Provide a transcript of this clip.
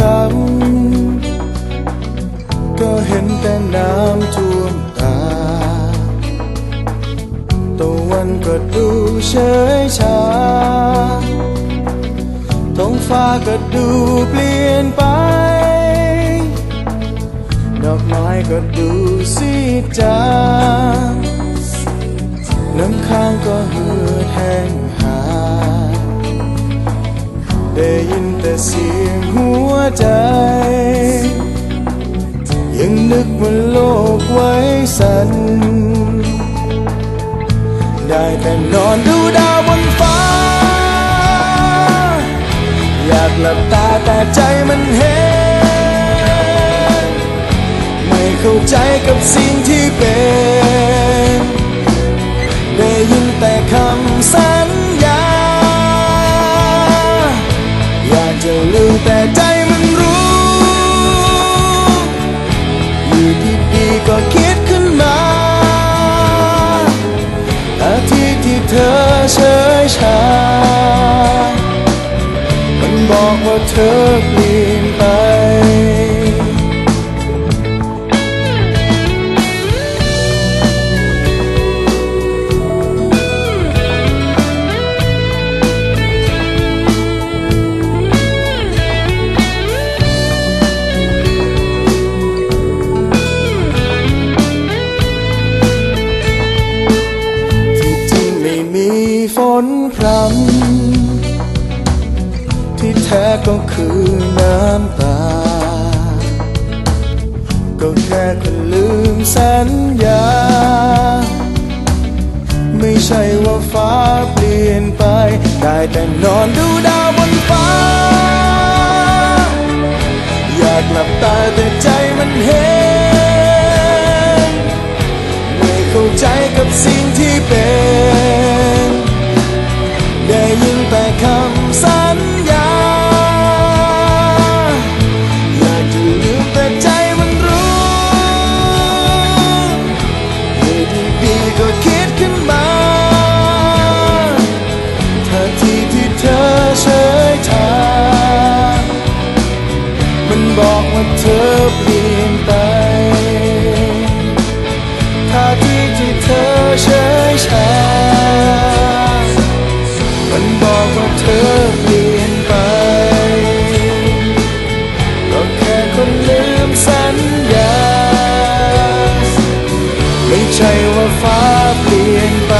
รั้งก็เห็นแต่น้ำท่วมตาตะวันก็ดูเฉยชาท้องฟ้าก็ดูเปลี่ยนไป ดอกไม้ก็ดูซีจางน้ำค้างก็ เสียงหัวใจ ยังนึกว่าโลกไว้สัน ได้แต่นอนดูดาวบนฟ้า อยากหลับตาแต่ใจมันเห็น ไม่เข้าใจกับสิ่งที่เป็น ได้ยินแต่คำสัญ เธอเฉยชา มันบอกว่าเธอเปลี่ยนไป ฝนพรำที่แท้ก็คือน้ำตา ก็แค่คนลืมสัญญา ไม่ใช่ว่าฟ้าเปลี่ยนไป ได้แต่นอนดูดาวบนฟ้า อยากหลับตาแต่ใจมันเห็น ไม่เข้าใจกับสิ่งที่เป็น บอกว่าเธอเปลี่ยนไปท่าทีที่เธอเฉยชามันบอกว่าเธอเปลี่ยนไป ก็แค่คนลืมสัญญา ไม่ใช่ว่าฟ้าเปลี่ยนไป